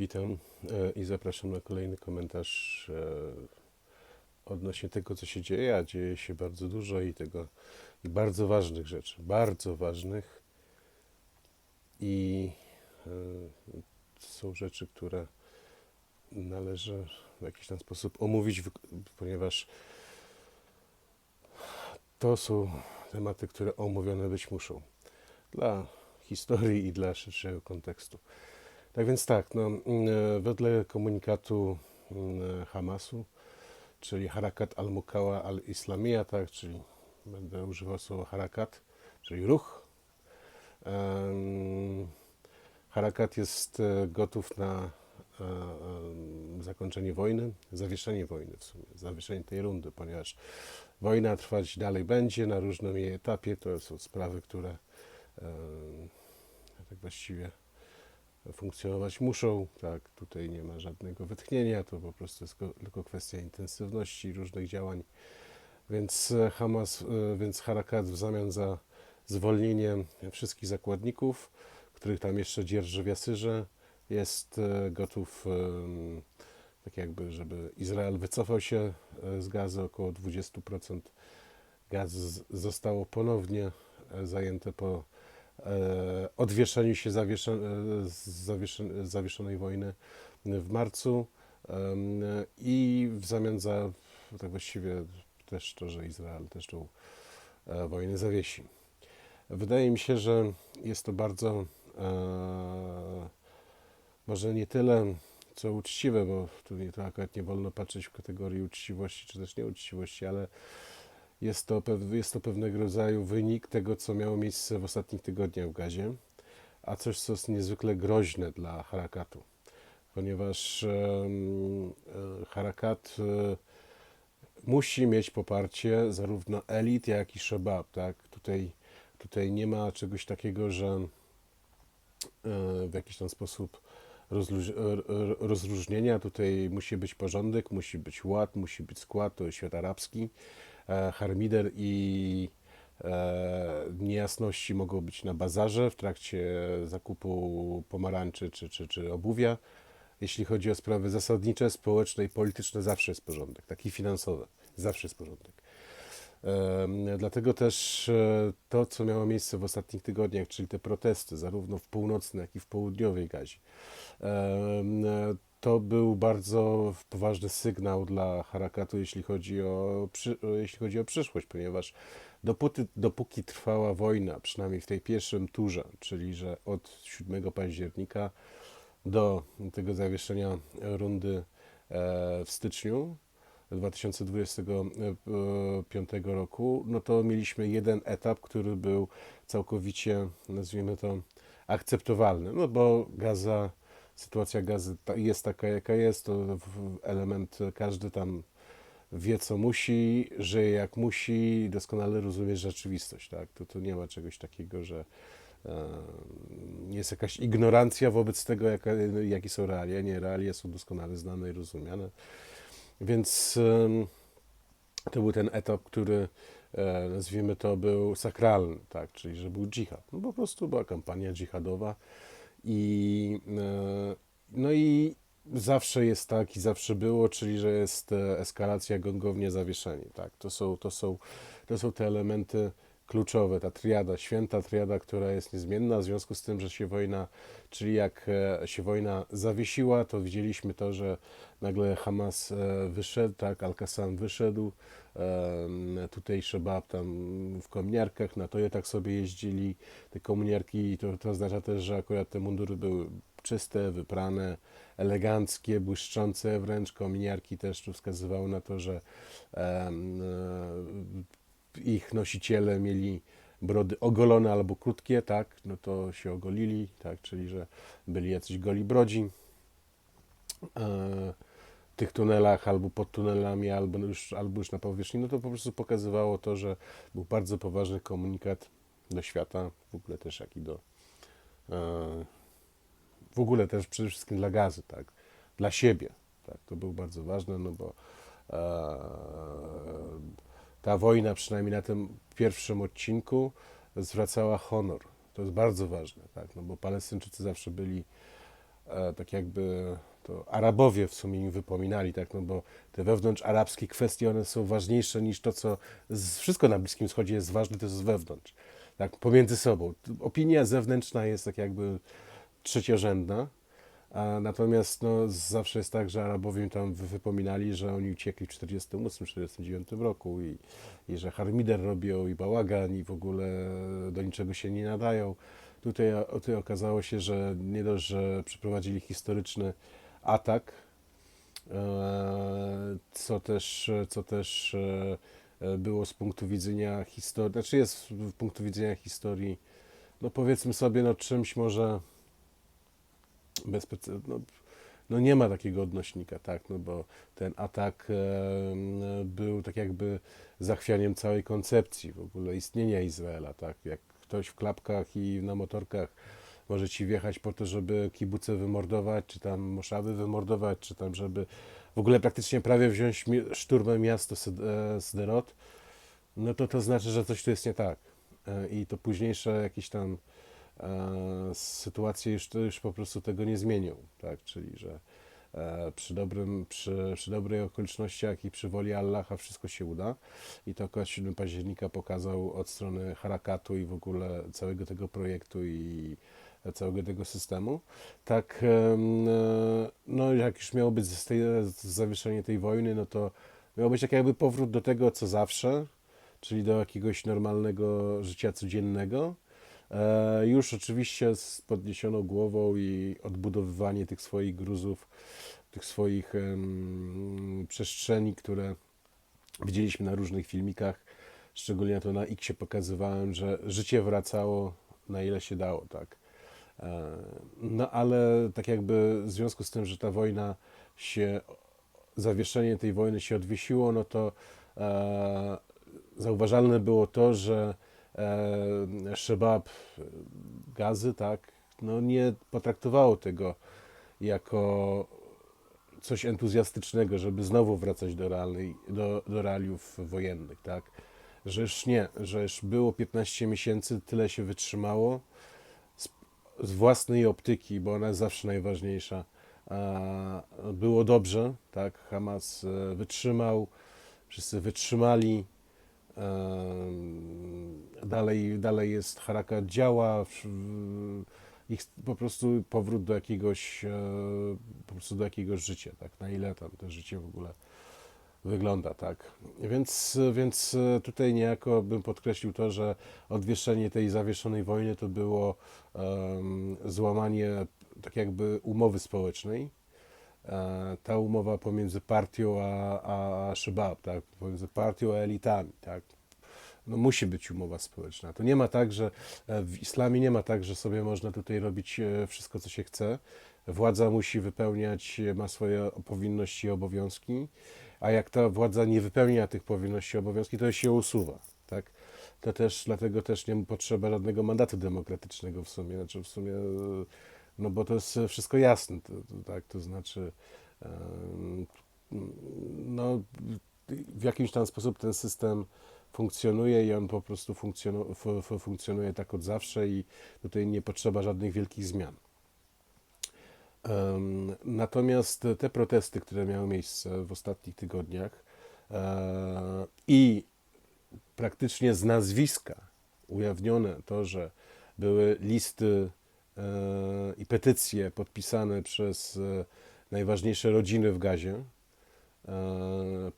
Witam e, i zapraszam na kolejny komentarz e, odnośnie tego, co się dzieje, a dzieje się bardzo dużo i tego i bardzo ważnych rzeczy, bardzo ważnych i e, są rzeczy, które należy w jakiś tam sposób omówić, ponieważ to są tematy, które omówione być muszą dla historii i dla szerszego kontekstu. Tak więc tak, no, mm, e, wedle komunikatu mm, Hamasu, czyli Harakat al-Mukała al-Islamia, tak, czyli będę używał słowa harakat, czyli ruch. Em, Harakat jest e, gotów na e, zakończenie wojny, zawieszenie wojny w sumie, zawieszenie tej rundy, ponieważ wojna trwać dalej będzie na różnym jej etapie. To są sprawy, które tak właściwie funkcjonować muszą. Tak, tutaj nie ma żadnego wytchnienia, to po prostu jest ko- tylko kwestia intensywności różnych działań. Więc e, Hamas, e, więc Harakat w zamian za zwolnienie wszystkich zakładników, których tam jeszcze dzierży w Jasyrze, jest e, gotów tak jakby, żeby Izrael wycofał się z gazy, około 20% gaz zostało ponownie zajęte po e, odwieszeniu się e, zawieszonej wojny w marcu i w zamian za tak właściwie też to, że Izrael też tą e, wojnę zawiesi. Wydaje mi się, że jest to bardzo może nie tyle co uczciwe, bo tu nie, akurat nie wolno patrzeć w kategorii uczciwości czy też nieuczciwości, ale jest to, jest to pewnego rodzaju wynik tego, co miało miejsce w ostatnich tygodniach w Gazie, a coś, co jest niezwykle groźne dla Harakatu, ponieważ e, Harakat e, musi mieć poparcie zarówno elit, jak i szebab. Tak? Tutaj, tutaj nie ma czegoś takiego, że e, w jakiś tam sposób rozróżnienia. Tutaj musi być porządek, musi być ład, musi być skład, to jest świat arabski. E, Harmider i e, niejasności mogą być na bazarze w trakcie zakupu pomarańczy czy, czy, czy obuwia. Jeśli chodzi o sprawy zasadnicze, społeczne i polityczne, zawsze jest porządek, taki finansowy, zawsze jest porządek. Dlatego też e, to, co miało miejsce w ostatnich tygodniach, czyli te protesty, zarówno w północnej, jak i w południowej Gazie, to był bardzo poważny sygnał dla Harakatu, jeśli chodzi o, jeśli chodzi o przyszłość, ponieważ dopóty, dopóki trwała wojna, przynajmniej w tej pierwszym turze, czyli że od 7 października do tego zawieszenia rundy e, w styczniu 2025 roku, no to mieliśmy jeden etap, który był całkowicie, nazwijmy to, akceptowalny, no bo Gaza, sytuacja gazy jest taka, jaka jest, to element, każdy tam wie, co musi, żyje jak musi, doskonale rozumie rzeczywistość, tak? To, to nie ma czegoś takiego, że e, jest jakaś ignorancja wobec tego, jaka, jakie są realia. Nie, realia są doskonale znane i rozumiane. Więc to był ten etap, który e, nazwijmy to był sakralny, tak, czyli że był dżihad. No po prostu była kampania dżihadowa i e, no i zawsze jest tak i zawsze było, czyli że jest e, eskalacja, gongownie, zawieszenie, tak. To są, to są, to są te elementy kluczowe, ta triada, święta triada, która jest niezmienna, w związku z tym, że się wojna, czyli jak e, się wojna zawiesiła, to widzieliśmy to, że nagle Hamas wyszedł, tak, Al-Qassam wyszedł, em, tutaj Szebab tam w kominiarkach, na Toyotach sobie jeździli, te kominiarki, to, to oznacza też, że akurat te mundury były czyste, wyprane, eleganckie, błyszczące wręcz, kominiarki też tu wskazywały na to, że e, ich nosiciele mieli brody ogolone albo krótkie, tak, no to się ogolili, tak, czyli że byli jacyś goli brodzi. E, tych tunelach albo pod tunelami, albo już, albo już na powierzchni, no to po prostu pokazywało to, że był bardzo poważny komunikat do świata, w ogóle też jak i do e, w ogóle też przede wszystkim dla gazy, tak, dla siebie, tak, to było bardzo ważne, no bo e, ta wojna, przynajmniej na tym pierwszym odcinku, zwracała honor. To jest bardzo ważne, tak? no bo Palestyńczycy zawsze byli e, tak jakby to Arabowie w sumie im wypominali, tak, no bo te wewnątrz arabskie kwestie, one są ważniejsze niż to, co z, wszystko na Bliskim Wschodzie jest ważne, to jest wewnątrz, tak, pomiędzy sobą. Opinia zewnętrzna jest tak jakby trzeciorzędna, a natomiast no, zawsze jest tak, że Arabowie tam wy- wypominali, że oni uciekli w 1948-1949 roku i, i że harmider robią i bałagan i w ogóle do niczego się nie nadają. Tutaj, tutaj okazało się, że nie dość, że przeprowadzili historyczny atak, e, co też, co też e, e, było z punktu widzenia historii, znaczy jest z punktu widzenia historii, no powiedzmy sobie, no czymś może bez specy- no, no nie ma takiego odnośnika, tak, no bo ten atak był tak jakby zachwianiem całej koncepcji w ogóle istnienia Izraela, tak, jak ktoś w klapkach i na motorkach może ci wjechać po to, żeby kibuce wymordować, czy tam moszawy wymordować, czy tam żeby w ogóle praktycznie prawie wziąć szturmem miasto e, Sderot, no to to znaczy, że coś tu jest nie tak. E, I to późniejsze jakieś tam e, sytuacje już, już po prostu tego nie zmienią, tak? Czyli, że przy, dobrym, przy, przy okolicznościach i przy woli Allaha wszystko się uda. I to akurat 7 października pokazał od strony Harakatu i w ogóle całego tego projektu i całego tego systemu. Tak, e, no jak już miało być z tej, z zawieszenie tej wojny, no to miał być tak jakby powrót do tego, co zawsze, czyli do jakiegoś normalnego życia codziennego. E, Już oczywiście z podniesioną głową i odbudowywanie tych swoich gruzów, tych swoich przestrzeni, które widzieliśmy na różnych filmikach, szczególnie to na X pokazywałem, że życie wracało na ile się dało, tak. No ale tak jakby w związku z tym, że ta wojna się, zawieszenie tej wojny się odwiesiło, no to e, zauważalne było to, że e, Szebab gazy, tak, no nie potraktowało tego jako coś entuzjastycznego, żeby znowu wracać do, realnej, do, do realiów wojennych, tak? Że już nie, że już było 15 miesięcy, tyle się wytrzymało z własnej optyki, bo ona jest zawsze najważniejsza. Było dobrze, tak? Hamas e, wytrzymał, wszyscy wytrzymali. Em, Dalej, dalej jest Harakat działa, ich po prostu powrót do jakiegoś, e, po prostu do jakiegoś życia, tak? Na ile tam to życie w ogóle wygląda, tak? Więc, więc tutaj niejako bym podkreślił to, że odwieszenie tej zawieszonej wojny to było em, złamanie tak jakby umowy społecznej. E, Ta umowa pomiędzy partią a, a, Szybab, tak? Pomiędzy partią a elitami, tak? no musi być umowa społeczna. To nie ma tak, że e, w islamie nie ma tak, że sobie można tutaj robić e, wszystko, co się chce. Władza musi wypełniać, ma swoje powinności i obowiązki, a jak ta władza nie wypełnia tych powinności obowiązki, to się usuwa, tak? To też, dlatego też nie potrzeba żadnego mandatu demokratycznego w sumie, znaczy w sumie, no bo to jest wszystko jasne, to, to, tak, to znaczy, no w jakiś tam sposób ten system funkcjonuje i on po prostu funkcjonu, fu- fu- funkcjonuje tak od zawsze i tutaj nie potrzeba żadnych wielkich zmian. Natomiast te protesty, które miały miejsce w ostatnich tygodniach e, i praktycznie z nazwiska ujawnione to, że były listy e, i petycje podpisane przez e, najważniejsze rodziny w Gazie,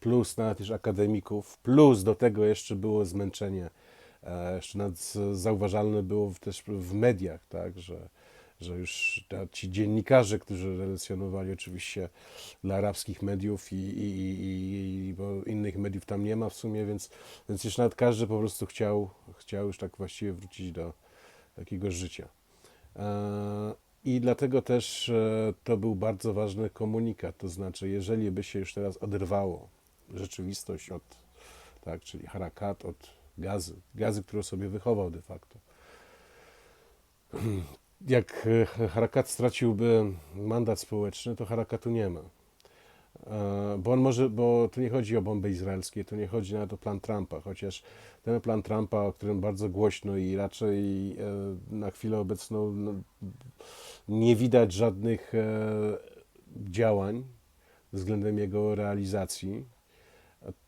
plus nawet już akademików, plus do tego jeszcze było zmęczenie. Jeszcze nawet zauważalne było też w mediach, tak, że, że już ci dziennikarze, którzy relacjonowali oczywiście dla arabskich mediów i, i, i, i bo innych mediów tam nie ma w sumie, więc, więc już nawet każdy po prostu chciał, chciał już tak właściwie wrócić do jakiegoś życia. E, I dlatego też e, to był bardzo ważny komunikat, to znaczy, jeżeli by się już teraz oderwało rzeczywistość od, tak, czyli harakat, od gazy, gazy, którą sobie wychował de facto. Jak e, harakat straciłby mandat społeczny, to harakatu nie ma. E, Bo on może, bo tu nie chodzi o bomby izraelskie, tu nie chodzi nawet o plan Trumpa, chociaż ten plan Trumpa, o którym bardzo głośno i raczej e, na chwilę obecną no, nie widać żadnych działań względem jego realizacji,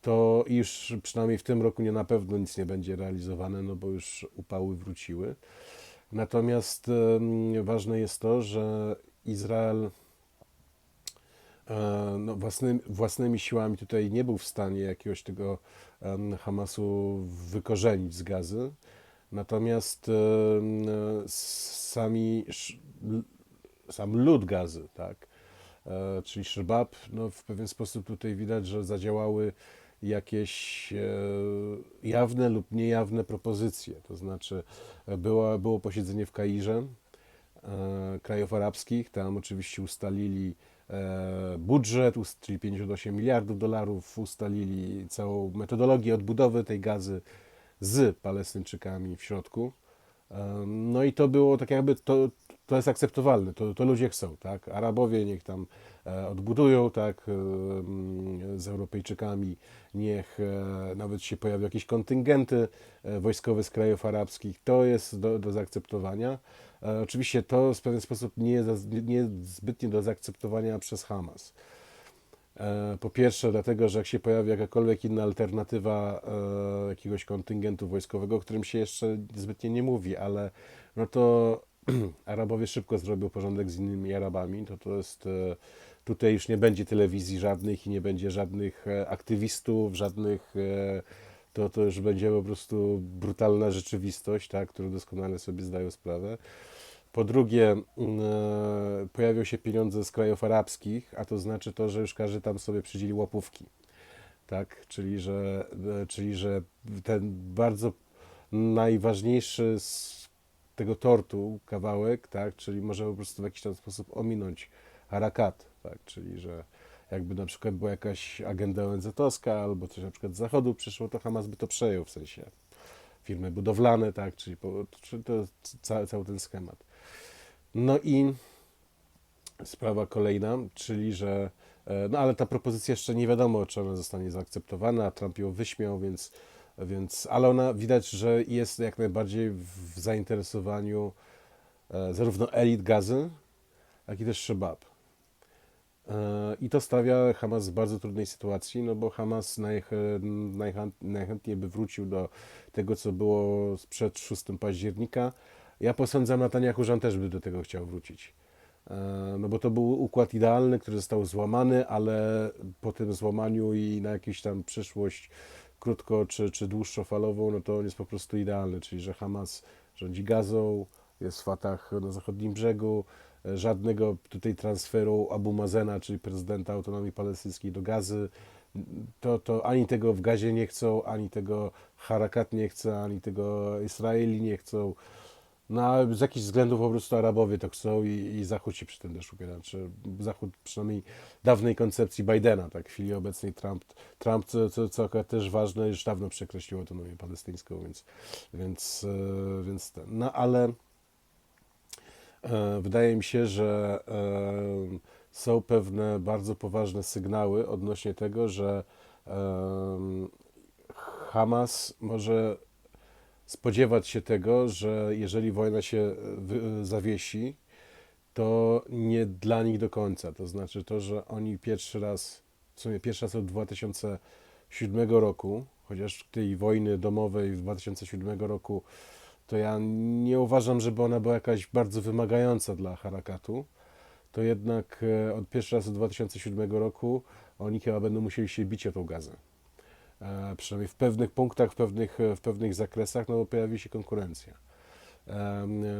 to już przynajmniej w tym roku nie na pewno nic nie będzie realizowane, no bo już upały wróciły. Natomiast ważne jest to, że Izrael e, no, własnymi, siłami tutaj nie był w stanie jakiegoś tego Hamasu wykorzenić z gazy. Natomiast sami, sam lud gazy, tak, e, czyli Szrbab, no w pewien sposób tutaj widać, że zadziałały jakieś e, jawne lub niejawne propozycje. To znaczy e, było, było posiedzenie w Kairze e, krajów arabskich, tam oczywiście ustalili budżet, czyli 58 miliardów dolarów, ustalili całą metodologię odbudowy tej gazy z Palestyńczykami w środku. No i to było tak jakby, to, to jest akceptowalne, to, to ludzie chcą, tak? Arabowie niech tam e, odbudują, tak, em, z Europejczykami, niech e, nawet się pojawią jakieś kontyngenty e, wojskowe z krajów arabskich, to jest do, do zaakceptowania. E, Oczywiście to w pewien sposób nie jest nie zbytnie do zaakceptowania przez Hamas. E, Po pierwsze, dlatego, że jak się pojawi jakakolwiek inna alternatywa e, jakiegoś kontyngentu wojskowego, o którym się jeszcze zbytnie nie mówi, ale no to Arabowie szybko zrobią porządek z innymi Arabami, to to jest, e, tutaj już nie będzie telewizji żadnych i nie będzie żadnych e, aktywistów, żadnych, e, to, to już będzie po prostu brutalna rzeczywistość, tak, którą doskonale sobie zdają sprawę. Po drugie, mm, pojawią się pieniądze z krajów arabskich, a to znaczy to, że już każdy tam sobie przydzieli łapówki. Tak? Czyli, że, czyli, że ten bardzo najważniejszy tego tortu kawałek, tak? czyli może po prostu w jakiś tam sposób ominąć harakat, tak? czyli że jakby na przykład była jakaś agenda ONZ-owska albo coś na przykład z zachodu przyszło, to Hamas by to przejął w sensie firmy budowlane, tak, czyli po, to cały, cały ten schemat. No i sprawa kolejna, czyli że e, no ale ta propozycja jeszcze nie wiadomo, czy ona zostanie zaakceptowana, Trump ją wyśmiał, więc, więc ale ona widać, że jest jak najbardziej w zainteresowaniu e, zarówno elit gazy, jak i też Szebab. E, I to stawia Hamas w bardzo trudnej sytuacji, no bo Hamas najch, najchę- najchętniej by wrócił do tego, co było sprzed 6 października. Ja posądzam Netanyahu, że on też by do tego chciał wrócić. E, No bo to był układ idealny, który został złamany, ale po tym złamaniu i na jakąś tam przyszłość krótko czy, czy dłuższofalową, no to on jest po prostu idealny, czyli że Hamas rządzi Gazą, jest w Fatah na zachodnim brzegu, e, żadnego tutaj transferu Abu Mazena, czyli prezydenta autonomii palestyńskiej do Gazy. To, to ani tego w Gazie nie chcą, ani tego Harakat nie chce, ani tego Izraeli nie chcą. No, z jakichś względów po prostu Arabowie to chcą i, i Zachód się przy tym też upiera. Czy Zachód przynajmniej dawnej koncepcji Bidena, tak, w chwili obecnej Trump, Trump co, co, co też ważne, już dawno przekreślił autonomię palestyńską, więc, więc, e, więc ten. No ale e, wydaje mi się, że e, są pewne bardzo poważne sygnały odnośnie tego, że Hamas może spodziewać się tego, że jeżeli wojna się wy- zawiesi, to nie dla nich do końca. To znaczy to, że oni pierwszy raz, w sumie pierwszy raz od 2007 roku, chociaż tej wojny domowej w 2007 roku, to ja nie uważam, żeby ona była jakaś bardzo wymagająca dla Harakatu, to jednak e, od pierwszy raz od 2007 roku oni chyba będą musieli się bić o tą gazę. E, przynajmniej w pewnych punktach, w pewnych, w pewnych zakresach, no bo pojawi się konkurencja.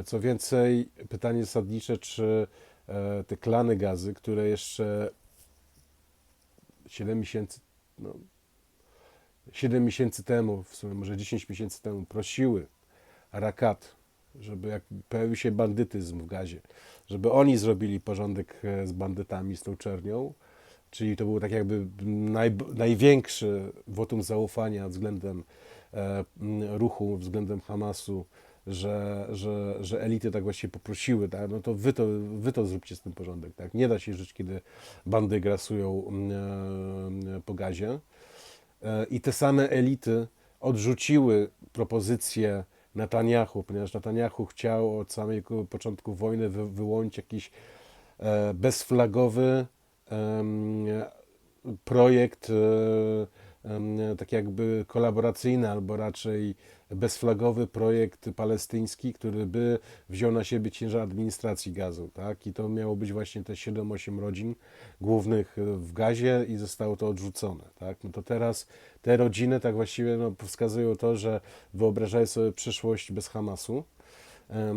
Co więcej, pytanie zasadnicze, czy e, te klany gazy, które jeszcze 7 miesięcy, no, 7 miesięcy temu, w sumie może 10 miesięcy temu prosiły Arakat, żeby jak pojawił się bandytyzm w gazie, żeby oni zrobili porządek e, z bandytami, z tą czernią, czyli to był tak jakby naj, największy wotum zaufania względem e, ruchu, względem Hamasu, że, że, że elity tak właściwie poprosiły, tak? no to wy, to wy to zróbcie z tym porządek. Tak? Nie da się żyć, kiedy bandy grasują e, po gazie. E, I te same elity odrzuciły propozycję Netanyahu, ponieważ Netanyahu chciał od samego początku wojny wy, jakiś e, bezflagowy projekt e, tak jakby kolaboracyjny, albo raczej bezflagowy projekt palestyński, który by wziął na siebie ciężar administracji gazu, tak? I to miało być właśnie te 7-8 rodzin głównych w gazie i zostało to odrzucone, tak? No to teraz te rodziny tak właściwie no, wskazują to, że wyobrażają sobie przyszłość bez Hamasu. E,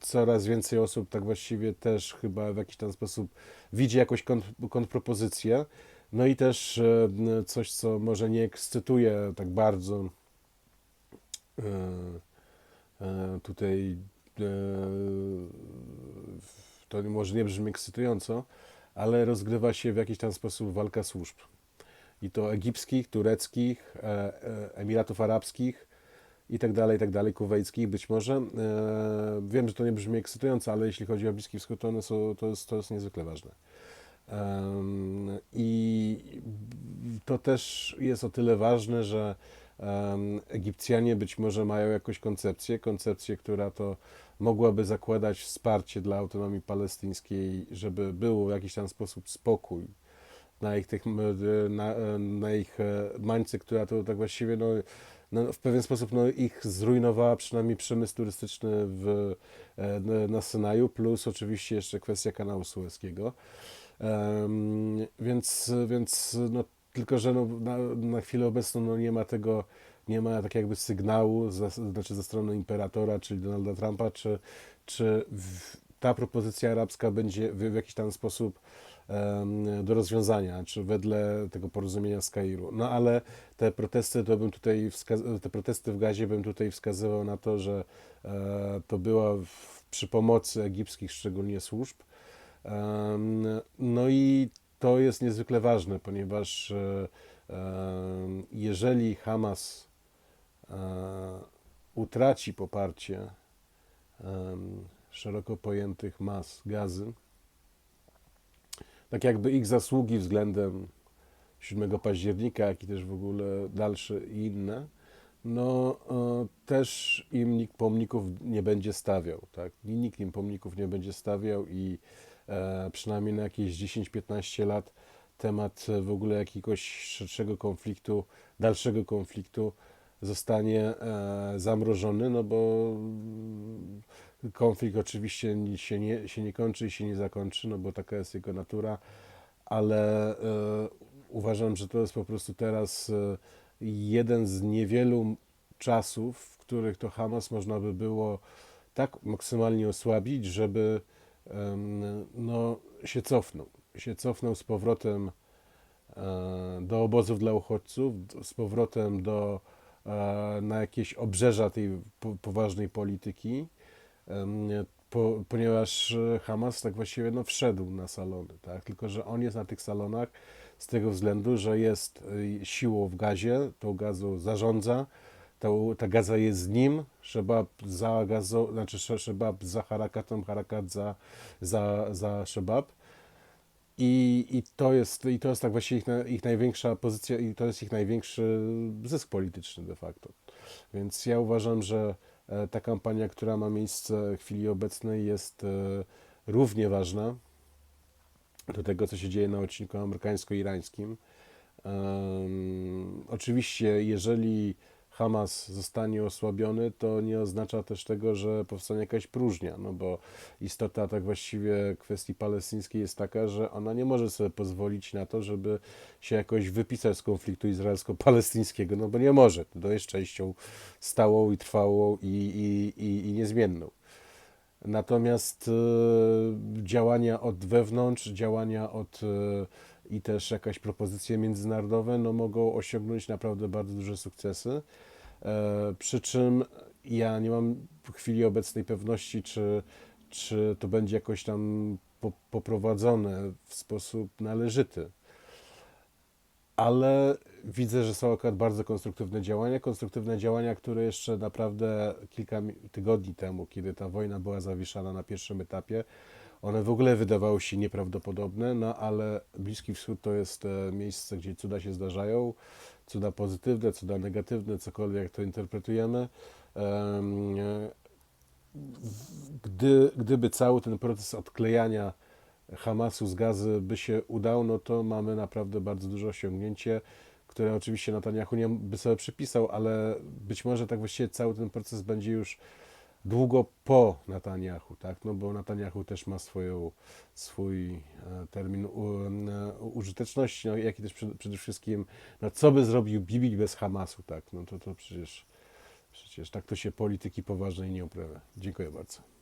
Coraz więcej osób tak właściwie też chyba w jakiś tam sposób widzi jakąś kont- kontrpropozycję. No i też e, coś, co może nie ekscytuje tak bardzo e, tutaj to może nie brzmi ekscytująco, ale rozgrywa się w jakiś tam sposób walka służb. I to egipskich, tureckich, Emiratów Arabskich i tak dalej, i tak dalej, kuwejskich być może. E, Wiem, że to nie brzmi ekscytująco, ale jeśli chodzi o Bliski Wschód, to, są, to, jest, to jest niezwykle ważne. I to też jest o tyle ważne, że Egipcjanie być może mają jakąś koncepcję, koncepcję, która to mogłaby zakładać wsparcie dla autonomii palestyńskiej, żeby był w jakiś tam sposób spokój na ich, tych, na, na ich e, mańce, która to tak właściwie no, no, w pewien sposób no, ich zrujnowała przynajmniej przemysł turystyczny w, e, na- na Synaju, plus oczywiście jeszcze kwestia kanału sueskiego. Em, więc, więc no, tylko, że no, na, na chwilę obecną no, nie ma tego, nie ma tak jakby sygnału, za, znaczy ze strony imperatora, czyli Donalda Trumpa, czy, czy w, ta propozycja arabska będzie w, w jakiś tam sposób do rozwiązania, czy wedle tego porozumienia z Kairu. No ale te protesty, to bym tutaj te protesty w Gazie bym tutaj wskazywał na to, że e, to była w, przy pomocy egipskich szczególnie służb. No i to jest niezwykle ważne, ponieważ e, jeżeli Hamas e, utraci poparcie szeroko pojętych mas gazy, tak jakby ich zasługi względem 7 października, jak i też w ogóle dalsze i inne, no e, też im nikt pomników nie będzie stawiał, tak? Nikt im pomników nie będzie stawiał i e, przynajmniej na jakieś 10-15 lat temat e, w ogóle jakiegoś szerszego konfliktu, dalszego konfliktu zostanie e, zamrożony, no bo konflikt oczywiście się nie, się nie kończy i się nie zakończy, no bo taka jest jego natura, ale e, uważam, że to jest po prostu teraz e, jeden z niewielu czasów, w których to Hamas można by było tak maksymalnie osłabić, żeby no, się cofnął. Się cofnął z powrotem e, do obozów dla uchodźców, z powrotem do, na jakieś obrzeża tej po, poważnej polityki, po, ponieważ e, Hamas tak właściwie no, wszedł na salony, tak? tylko że on jest na tych salonach z tego względu, że jest siłą w gazie, tą gazą zarządza, ta, ta gaza jest z nim, Szebab za gazą, znaczy Sze- Szebab za harakatem, harakat za, za, za Szebab. I, i, to jest, I to jest tak właściwie ich, ich największa pozycja i to jest ich największy zysk polityczny de facto. Więc ja uważam, że ta kampania, która ma miejsce w chwili obecnej jest e, równie ważna do tego, co się dzieje na odcinku amerykańsko-irańskim. Oczywiście, jeżeli Hamas zostanie osłabiony, to nie oznacza też tego, że powstanie jakaś próżnia, no bo istota tak właściwie kwestii palestyńskiej jest taka, że ona nie może sobie pozwolić na to, żeby się jakoś wypisać z konfliktu izraelsko-palestyńskiego, no bo nie może. To jest częścią stałą i trwałą i, i, i, i niezmienną. Natomiast e, działania od wewnątrz, działania od e, i też jakaś propozycje międzynarodowe no, mogą osiągnąć naprawdę bardzo duże sukcesy. E, przy czym ja nie mam w chwili obecnej pewności, czy, czy to będzie jakoś tam po, poprowadzone w sposób należyty. Ale widzę, że są akurat bardzo konstruktywne działania. Konstruktywne działania, które jeszcze naprawdę kilka tygodni temu, kiedy ta wojna była zawieszana na pierwszym etapie, one w ogóle wydawały się nieprawdopodobne, no ale Bliski Wschód to jest e, miejsce, gdzie cuda się zdarzają, cuda pozytywne, cuda negatywne, cokolwiek jak to interpretujemy. Em, gdy, gdyby cały ten proces odklejania Hamasu z gazy by się udał, no to mamy naprawdę bardzo duże osiągnięcie, które oczywiście Netanyahu nie by sobie przypisał, ale być może tak właściwie cały ten proces będzie już długo po Netanyahu, tak? No bo Netanyahu też ma swoją, swój e, termin użyteczności, no, jak i też przede wszystkim, no, co by zrobił Bibi bez Hamasu, tak? No to, to przecież, przecież tak to się polityki poważnej nie uprawia. Dziękuję bardzo.